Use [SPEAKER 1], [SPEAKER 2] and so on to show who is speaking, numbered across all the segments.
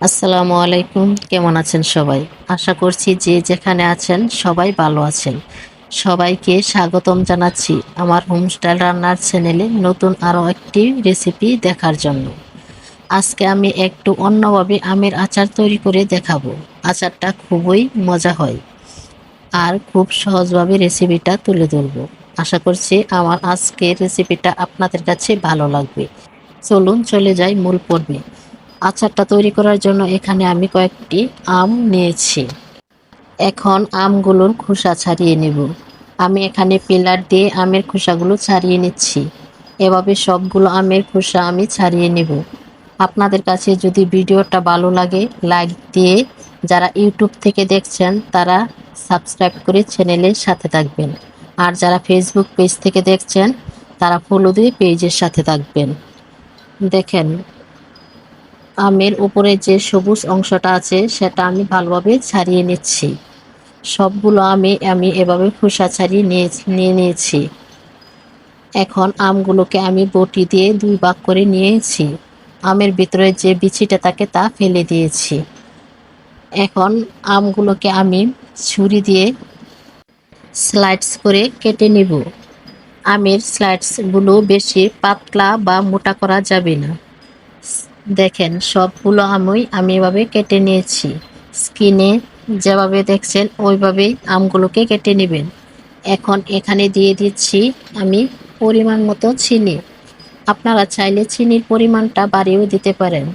[SPEAKER 1] আসসালামু আলাইকুম। কেমন আছেন সবাই? আশা করছি যে যেখানে আছেন সবাই ভালো আছেন। সবাইকে স্বাগতম জানাচ্ছি আমার হোমস্টাইল রান্নার চ্যানেলে নতুন আরও একটি রেসিপি দেখার জন্য। আজকে আমি একটু অন্যভাবে আমের আচার তৈরি করে দেখাবো। আচারটা খুবই মজা হয় আর খুব সহজভাবে রেসিপিটা তুলে ধরবো। আশা করছি আমার আজকের রেসিপিটা আপনাদের কাছে ভালো লাগবে। চলুন চলে যাই মূল পর্বে। আচারটা তৈরি করার জন্য এখানে আমি কয়েকটি আম নিয়েছি। এখন আমগুলোর খোসা ছাড়িয়ে নেব। আমি এখানে পিলার দিয়ে আমের খোসাগুলো ছাড়িয়ে নিচ্ছি। এভাবে সবগুলো আমের খোসা আমি ছাড়িয়ে নেব। আপনাদের কাছে যদি ভিডিওটা ভালো লাগে, লাইক দিয়ে যারা ইউটিউব থেকে দেখছেন, তারা সাবস্ক্রাইব করে চ্যানেলের সাথে থাকবেন। আর যারা ফেসবুক পেজ থেকে দেখছেন, তারা ফলো দিয়ে পেজের সাথে থাকবেন। দেখেন আমের উপরে যে সবুজ অংশটা আছে, সেটা আমি ভালোভাবে ছাড়িয়ে নিচ্ছি। সবগুলো আমি আমি এভাবে খোসা ছাড়িয়ে নিয়ে নিয়ে নিয়েছি। এখন আমগুলোকে আমি বটি দিয়ে দুই ভাগ করে নিয়েছি। আমের ভিতরে যে বিচিটা থাকে, তা ফেলে দিয়েছি। এখন আমগুলোকে আমি ছুরি দিয়ে স্লাইডস করে কেটে নিব। আমের স্লাইডসগুলো বেশি পাতলা বা মোটা করা যাবে না। দেখেন সবগুলো আমই আমি এভাবে কেটে নিয়েছি। স্কিনে যেভাবে দেখছেন ওইভাবেই আমগুলোকে কেটে নেবেন। এখন এখানে দিয়ে দিচ্ছি আমি পরিমাণ মতো চিনি। আপনারা চাইলে চিনির পরিমাণটা বাড়িয়েও দিতে পারেন।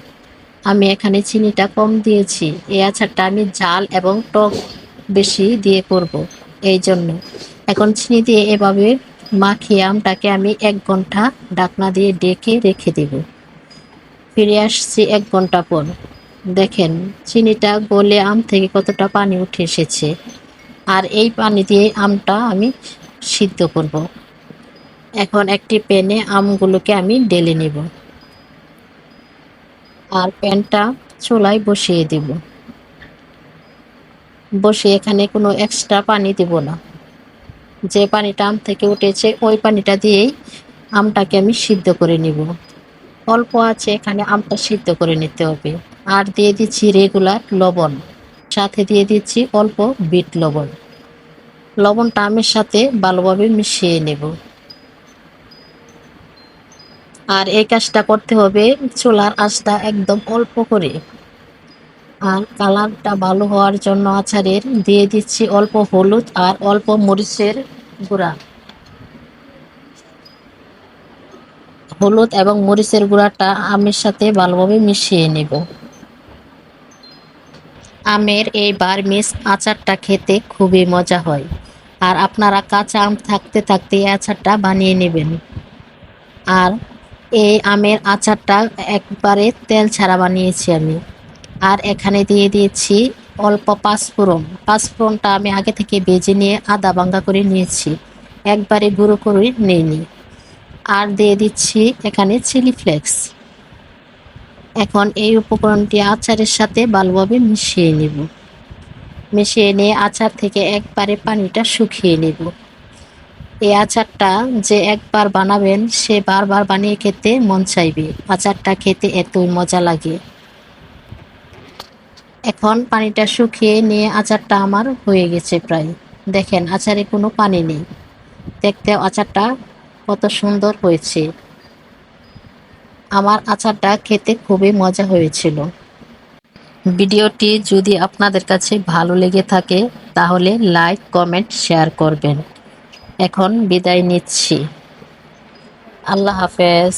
[SPEAKER 1] আমি এখানে চিনিটা কম দিয়েছি। এই আচারটা আমি জাল এবং টক বেশি দিয়ে করব, এই জন্য। এখন চিনি দিয়ে এভাবে মাখিয়ে আমটাকে আমি এক ঘণ্টা ডাকনা দিয়ে ডেকে রেখে দেবো। ফিরে আসছি এক ঘণ্টা পর। দেখেন, চিনিটা গলে আম থেকে কতটা পানি উঠে এসেছে। আর এই পানি দিয়ে আমটা আমি সিদ্ধ করব। এখন একটি প্যানে আমগুলোকে আমি ডেলে নেব। আর প্যানটা চুলায় বসিয়ে দেব। বসে এখানে কোনো এক্সট্রা পানি দেব না। যে পানিটা আম থেকে উঠেছে, ওই পানিটা দিয়েই আমটাকে আমি সিদ্ধ করে নেব। অল্প আছে, এখানে আমটা সিদ্ধ করে নিতে হবে। আর দিয়ে দিচ্ছি রেগুলার লবণ। সাথে দিয়ে দিচ্ছি অল্প বিট লবণ। লবণটা আমের সাথে ভালোভাবে মিশিয়ে নেব। আর এই কাজটা করতে হবে চুলার আঁচটা একদম অল্প করে। আর কালারটা ভালো হওয়ার জন্য আচারের দিয়ে দিচ্ছি অল্প হলুদ আর অল্প মরিচের গুঁড়া। হলুদ এবং মরিচের গুঁড়াটা আমের সাথে ভালোভাবে মিশিয়ে নেব। আমের এই বারমিস আচারটা খেতে খুবই মজা হয়। আর আপনারা কাঁচা আম থাকতে থাকতে এই আচারটা বানিয়ে নেবেন। আর এই আমের আচারটা একবারে তেল ছাড়া বানিয়েছি আমি। আর এখানে দিয়ে দিয়েছি অল্প পাঁচফোড়ন। পাঁচফোড়নটা আমি আগে থেকে বেজে নিয়ে আদা ভাঙ্গা করে নিয়েছি। একবারে গুঁড়ো করে নিইনি। আর দিয়ে দিচ্ছি এখানে চিলি ফ্লেক্স। এখন এই উপকরণটি আচারের সাথে ভালোভাবে মিশিয়ে নেব। মিশিয়ে নিয়ে আচার থেকে একবারে পানিটা শুকিয়ে নেব। এই আচারটা যে একবার বানাবেন, সে বারবার বানিয়ে খেতে মন চাইবে। আচারটা খেতে এতই মজা লাগে। এখন পানিটা শুকিয়ে নিয়ে আচারটা আমার হয়ে গেছে প্রায়। দেখেন, আচারে কোনো পানি নেই। দেখতে আচারটা কত সুন্দর হয়েছে। আমার আচারটা খেতে খুবই মজা হয়েছিল। ভিডিওটি যদি আপনাদের কাছে ভালো লেগে থাকে, তাহলে লাইক, কমেন্ট, শেয়ার করবেন। এখন বিদায় নিচ্ছি। আল্লাহ হাফেজ।